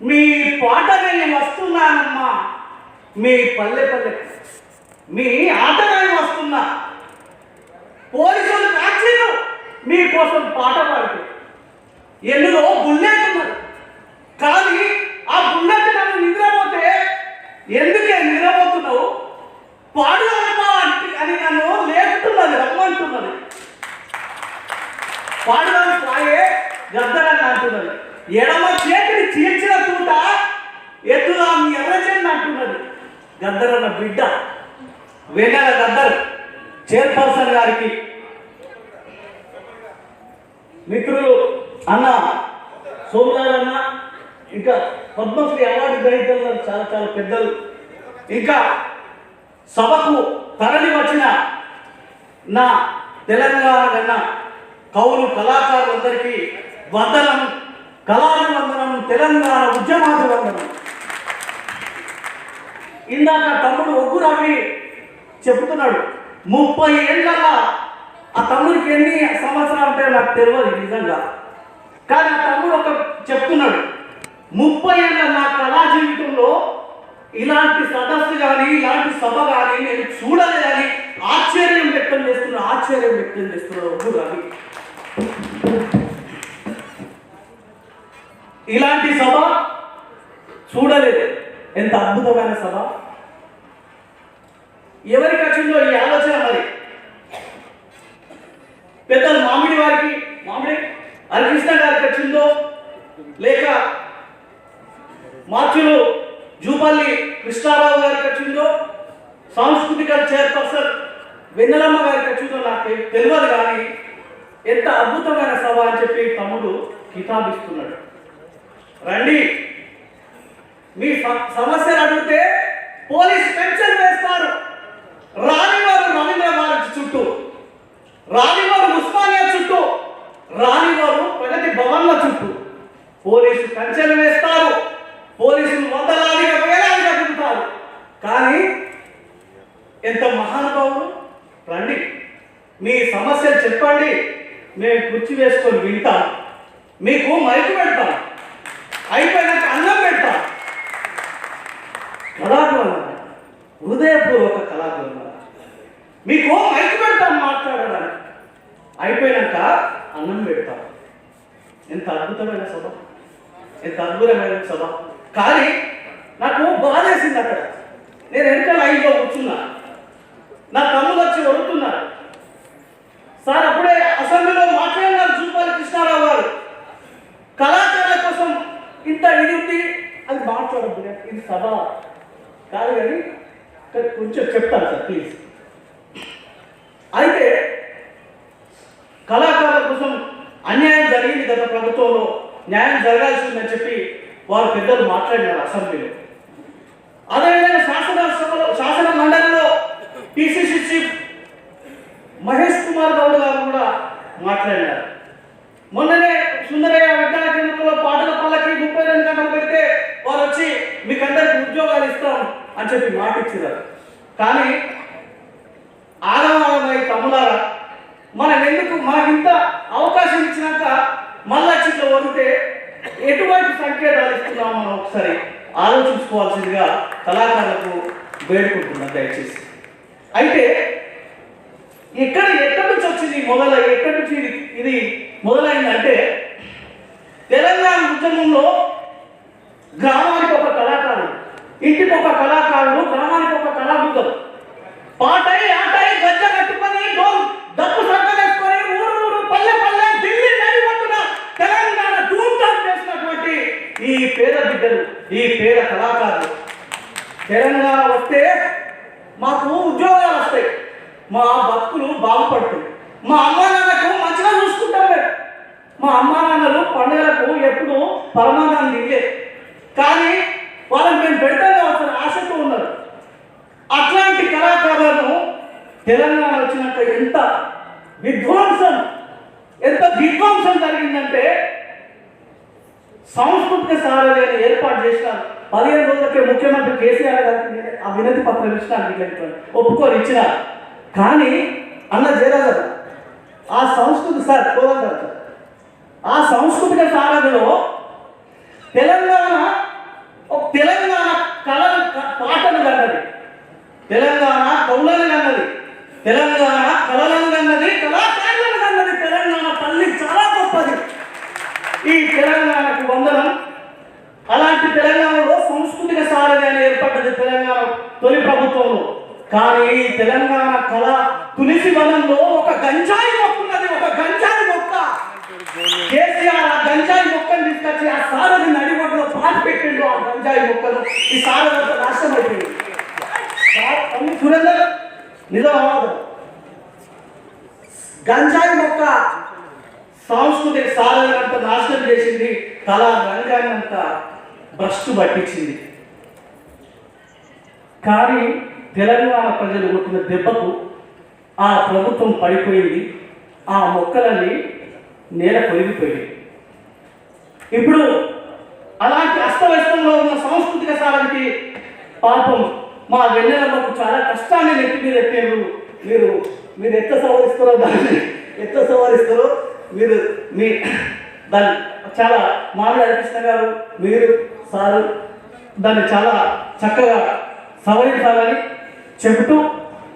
మీ పాట నేను వస్తున్నానమ్మా. మీ పల్లె పల్లె మీ ఆట నేను వస్తున్నా. పోలీసులు కాక్షలు మీకోసం పాట పాడుతూ ఎందులో బుల్లెట్ కానీ ఆ బుల్లెట్ నన్ను నిద్రపోతే ఎందుకే నిద్రపోతున్నావు? పాడుదమ్మా అంటే అని నన్ను లేపుతున్నది రమ్మంటున్నది. పాడుదాం సాయే గద్దరని అంటున్నది. ఎడమ బిడ్డ. వెన్నెల గద్దర్ చైర్పర్సన్ గారికి మిత్రులు అన్న సోమనాథ్ ఇంకా పద్మశ్రీ అవార్డు గ్రహీతలు చాలా చాలా పెద్దలు. ఇంకా సభకు తరలి వచ్చిన నా తెలంగాణ కన్నా కవులు కళాకారులందరికీ వందనం కళాభివందనం తెలంగాణ ఉద్యమాభివందనం. ఇందాక తమ్ముడు ఒగ్గు రవి చెబుతున్నాడు ముప్పై ఏళ్ళ ఆ తమ్ముడికి ఎన్ని సంవత్సరాలు ఉంటాయో నాకు తెలియదు నిజంగా. కానీ ఆ తమ్ముడు ఒక చెప్తున్నాడు ముప్పై ఏళ్ళ నా కళా జీవితంలో ఇలాంటి సదస్సు కానీ ఇలాంటి సభ కానీ నేను చూడలేదని ఆశ్చర్యం వ్యక్తం చేస్తున్నాడు ఆశ్చర్యం వ్యక్తం చేస్తున్నాడు ఒగ్గు రవి. ఇలాంటి సభ చూడలేదు. ఎంత అద్భుతమైన సభ. ఎవరికి వచ్చిందో ఈ ఆలోచన మరి? పెద్దలు మామిడి వారికి మామిడి హరికృష్ణ గారికి వచ్చిందో లేక మార్చులు జూపల్లి కృష్ణారావు గారికి వచ్చిందో సాంస్కృతిక చైర్పర్సన్ వెన్నెలమ్మ గారికి వచ్చిందో నాకు తెలియదు కానీ ఎంత అద్భుతమైన సభ అని చెప్పి తమ్ముడు కితాబిస్తున్నాడు. రండి. మీ సమస్యలు అడిగితే పోలీస్ పెన్షన్ వేస్తారు. రానివారు రవీంద్ర భారతి చుట్టూ రానివారు ఉస్మానియా చుట్టూ రానివారు ప్రగతి భవన్ల చుట్టూ పోలీసు కంచెలు వేస్తారు. పోలీసులు వందలాదిగా వేలాదిగా తింటారు కానీ ఎంత మహానుభావులు రండి మీ సమస్యలు చెప్పండి. మేము కుర్చీ వేసుకొని వింటాం. మీకు మైకు పెడతాం. అయిపోయినాక అన్నం పెడతాం. కళాభివందన హృదయపూర్వక కళాభివందన మీకు మైకు పెడతాం మాట్లాడడానికి. అయిపోయినాక అన్నం పెడతాం. ఎంత అద్భుతమైన సభ. ఎంత అద్భుతమైన సభ. కానీ నాకు బాధేసింది అక్కడ. నేను వెనక లైన్లో కూర్చున్నా. నా తమ్ముడు వచ్చి వడుతున్నారు సార్ అప్పుడే అసెంబ్లీలో మాట్లాడినారు జూపాలి కృష్ణారావు గారు. కళాకారుల కోసం ఇంత ఇది ఉంది. అది మాట్లాడద్దు. ఇది సభ. కాదు కానీ కొంచెం చెప్తాను సార్ ప్లీజ్ అయితే కళాకారుల కోసం అన్యాయం జరిగింది గత ప్రభుత్వంలో న్యాయం జరగాల్సిందని చెప్పి వారు పెద్దలు మాట్లాడినారు అసెంబ్లీలో. అదేవిధంగా శాసన సభలో శాసన మండలిలో పిసిసి చీఫ్ మహేష్ కుమార్ గౌడ్ గారు కూడా మాట్లాడినారు. మొన్ననే సుందరయ్య విజ్ఞాన కేంద్రంలో పాటల పల్లకి ముప్పై రెండు గంటలు పెడితే వారు వచ్చి మీకు అందరికి ఉద్యోగాలు ఇస్తాం అని చెప్పి మాట ఇచ్చారు కానీ ఆగమాగమై తమ్ములారా మనం ఎందుకు మనకింత అవకాశం ఇచ్చినాక మళ్ళా చిట్ల వదిలితే ఎటువంటి సంకేతాలు ఇస్తున్నాం మనం ఒకసారి ఆలోచించుకోవాల్సిందిగా కళాకారులకు వేడుకుంటున్నాం దయచేసి. అయితే ఇక్కడ ఎక్కడి నుంచి వచ్చింది మొదల ఎక్కడి నుంచి ఇది ఇది మొదలైందంటే తెలంగాణ ఉద్యమంలో గ్రామ ఇంటికి ఒక కళాకారుడు గ్రామానికి ఒక కళాబృందం పాటై ఆటై గజ్జ కట్టుకొని డోల్ డప్పు సంకలేసుకొని ఊరు ఊరు పల్లె పల్లె ఢిల్లీ నడిపట్టున తెలంగాణ ధూమ్ధాం చేసినటువంటి ఈ పేద బిడ్డలు ఈ పేద కళాకారులు. తెలంగాణ వస్తే మాకు ఉద్యోగాలు వస్తాయి. మా బతుకులు బాగుపడుతుంది మా అమ్మానాన్నకు మంచిగా చూసుకుంటాం మేము. మా అమ్మానాన్నలు పండుగలకు ఎప్పుడు పరమానాన్ని ఇవ్వలేదు కానీ వాళ్ళని మేము పెడతాం తెలంగాణ వచ్చినాక ఎంత విధ్వంసం ఎంత విధ్వంసం జరిగిందంటే సాంస్కృతిక సారాలను ఏర్పాటు చేసిన పదిహేను రోజులకే ముఖ్యమంత్రి కేసీఆర్ గారికి ఆ వినతి పత్రం మీకు ఒప్పుకొని ఇచ్చిన కానీ అన్న జయరాజు ఆ సంస్కృతి సార్ కోదండరాజు ఆ సాంస్కృతిక సారథిలో తెలంగాణ తెలంగాణ కళ పాటలు కన్నది. తెలంగాణ కౌలని కళలను కన్నది కళాకారులను కన్నది తెలంగాణ తల్లి చాలా గొప్పది. ఈ తెలంగాణకు వందనం. అలాంటి తెలంగాణలో సాంస్కృతిక సారథి అని ఏర్పడ్డది తెలంగాణ తొలి ప్రభుత్వంలో కానీ ఈ తెలంగాణ కళ తులసి వనంలో ఒక గంజాయి మొక్క ఉన్నది ఒక గంజాయి మొక్క. కేసీఆర్ ఆ గంజాయి మొక్కను తీసుకొచ్చి ఆ సారథి నడిగొడ్లో పాటు పెట్టిండు ఆ గంజాయి మొక్కను. ఈ సారథి రాష్ట్రం నాశనం అయిపోయింది సురేందర్ నిజం గంజాయి మొక్క సాంస్కృతిక సాధనంత నాశనం చేసింది. కళా రంగాన్ని భ్రష్టు పట్టించింది. కానీ తెలంగాణ ప్రజలు కొట్టిన దెబ్బకు ఆ ప్రభుత్వం పడిపోయింది. ఆ మొక్కలన్నీ నేల కొలిగిపోయింది ఇప్పుడు అలాంటి అస్తవ్యస్తంలో ఉన్న సాంస్కృతిక సారానికి పాపం మా వెన్నెలమ్మకు చాలా కష్టాన్ని నెత్తి మీద ఎత్తారు మీరు మీరు ఎంత సవరిస్తారో దాన్ని ఎంత సవరిస్తారో మీరు మీ దాన్ని చాలా మామిడి హరికృష్ణ గారు మీరు సారు దాన్ని చాలా చక్కగా సవరించాలని చెబుతూ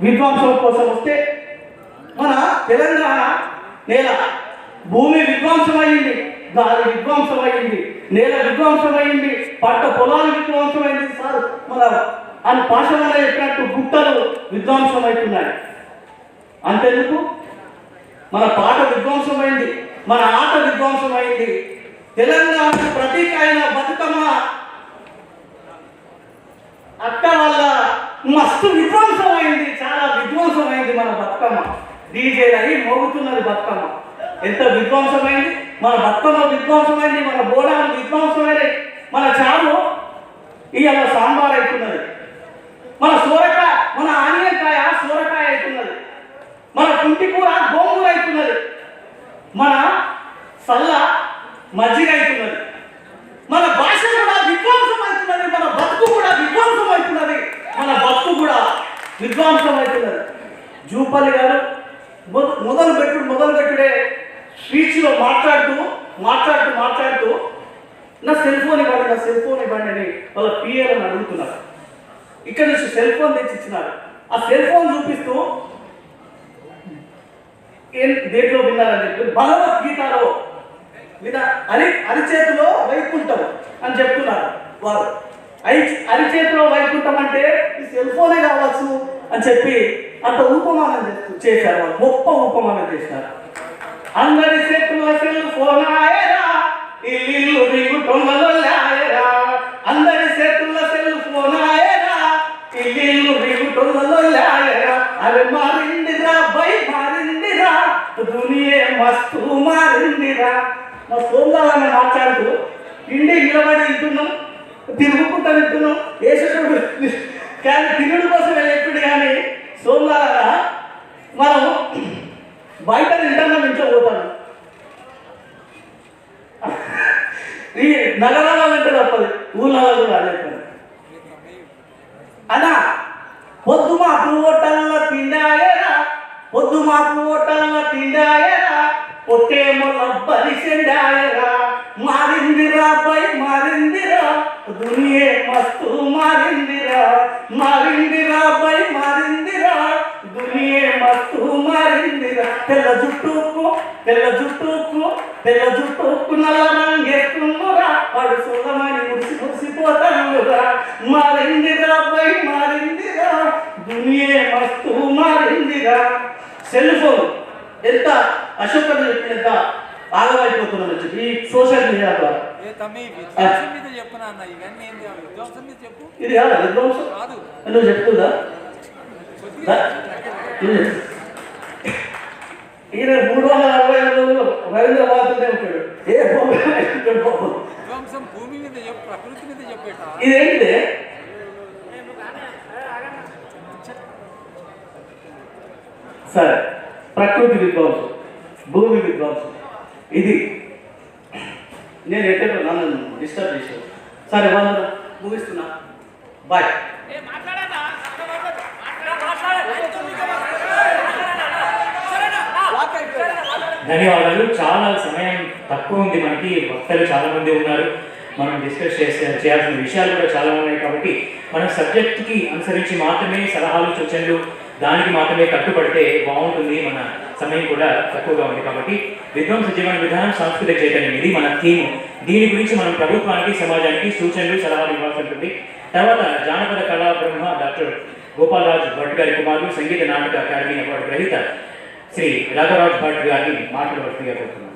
విద్వాంసం కోసం వస్తే మన తెలంగాణ నేల భూమి విధ్వంసమైంది దాని విధ్వంసమైంది నేల విధ్వంసమైంది పంట పొలాలు విధ్వంసమైంది సార్. మన అని పాషలో చెప్పినట్టు గుట్టలు విధ్వంసమవుతున్నాయి. అంతెందుకు? మన పాట విధ్వంసమైంది మన ఆట విధ్వంసమైంది. తెలంగాణ ప్రతీక అయిన బతుకమ్మ అక్క వల్ల మస్తు విధ్వంసమైంది చాలా విధ్వంసమైంది మన బతుకమ్మ. డీజే అయి మోగుతున్నది బతుకమ్మ. ఎంత విధ్వంసమైంది? మన బతుకమ్మ విధ్వంసమైంది మన బోడాలు విధ్వంసమైనది మన చారు ఇవాళ సాంబార్ అవుతున్నది మన సూరకాయ మన ఆనియన్కాయ సూరకాయ అవుతున్నది మన కుంటి కూర గోంగూర అవుతున్నది. మన సల్ల మజ్జిగ అవుతున్నది. మన భాష కూడా విధ్వంసం అవుతున్నది. మన బతుకు కూడా విధ్వంసం అవుతున్నది. మన బతుకు కూడా విధ్వంసం అవుతున్నది. జూపల్లి గారు మొదలు పెట్టుడు మొదలు పెట్టుడే స్పీచ్లో మాట్లాడుతూ మాట్లాడుతూ మాట్లాడుతూ నా సెల్ ఫోన్ ఇవ్వండి నా సెల్ ఫోన్ ఇవ్వండి అని వాళ్ళ పిఏలను అడుగుతున్నారు. ఇక్కడ నుంచి సెల్ ఫోన్ తెచ్చి ఇచ్చినారు ఆ సెల్ ఫోన్ చూపిస్తూ దేంట్లో విన్నారని చెప్పి భగవద్గీతలో లేదా అరి అరిచేతిలో వైకుంఠం అని చెప్తున్నారు వారు. అరి అరిచేతిలో వైకుంఠం అంటే ఈ సెల్ ఫోనే కావచ్చు అని చెప్పి అంత ఉపమానం చేశారు వాళ్ళు గొప్ప ఉపమానం చేశారు. అందరి చేతుల సెల్ ఫోన్ ఆయరా ఇల్లు రిగు అందరి చేతుల సెల్ ఫోన్ ఆయరా ఇల్లు రిగు టొంగలో లాయరా అరే దునియే మస్తు మారిందిరా. మా సోమవారం మాట్లాడుతూ ఇండి నిలబడి తింటున్నాం. తిరుగుకుంటా తింటున్నాం. వేసేటప్పుడు కానీ తిరుగుడు కోసం ఎప్పుడు కానీ సోమవారం మనం బయట తింటాం ఇంట్లో పోతాను ఈ నగరాల వెంట తప్పదు. ఊళ్ళ వాళ్ళు అదే పని. అనా పొద్దు మాపు ఓటల్ల పొద్దు మాపు ఓటల్ల తిండాయరా పొట్టేమో లబ్బలి చెండాయరా. మారిందిరా పై మారిందిరా. దునియే మస్తు మారిందిరా. మారిందిరా పై మారిందిరా. దునియే మస్తు మారిందిరా. తెల్ల జుట్టుకు తెల్ల జుట్టుకు తెల్ల జుట్టుకు నల్ల రంగేస్తుందిరా వాడు సులమని మురిసి మురిసిపోతానురా మారిందిరా పై మారిందిరా దునియే మస్తు మారిందిరా సెల్ ఫోన్ ఎంత అశోకత చెప్పినంత ఆగమైపోతున్నాను చెప్పి ఈ సోషల్ మీడియా ద్వారా. ఇది కాదా విధ్వంసం. నువ్వు చెప్తుందా. ఈయన మూడు వందల అరవై ఐదు రోజులు రవీంద్ర బాధనే ఉంటాడు. ఏ భూమి మీద ప్రకృతి మీద చెప్పేట? ఇదేంటిది? సరే ప్రకృతి విధ్వంసం. భూమి విధ్వంసం. ఇది నేను ఎక్కడ నన్ను డిస్టర్బ్ చేశాను సరే వాళ్ళు ముగిస్తున్నా. బాయ్ ధన్యవాదాలు. చాలా సమయం తక్కువ ఉంది మనకి. భక్తులు చాలా మంది ఉన్నారు. మనం డిస్కస్ చేసే చేయాల్సిన విషయాలు కూడా చాలా ఉన్నాయి కాబట్టి మన సబ్జెక్ట్కి అనుసరించి మాత్రమే సలహాలు సూచనలు దానికి మాత్రమే కట్టుబడితే బాగుంటుంది మన సమయం కూడా తక్కువగా ఉంది కాబట్టి విధ్వంస జీవన విధానం సాంస్కృతిక చైతన్యం ఇది మన థీమ్ దీని గురించి మనం ప్రభుత్వానికి సమాజానికి సూచనలు సలహాలు ఇవ్వాల్సి ఉంటుంది. తర్వాత జానపద కళా బ్రహ్మ డాక్టర్ గోపాలరాజు భట్ గారి కుమారుడు సంగీత నాటక అకాడమీ అవార్డు గ్రహీత శ్రీ రాఘవరాజ్ భట్ గారిని మాట్లాడవలసిందిగా కోరుతున్నాను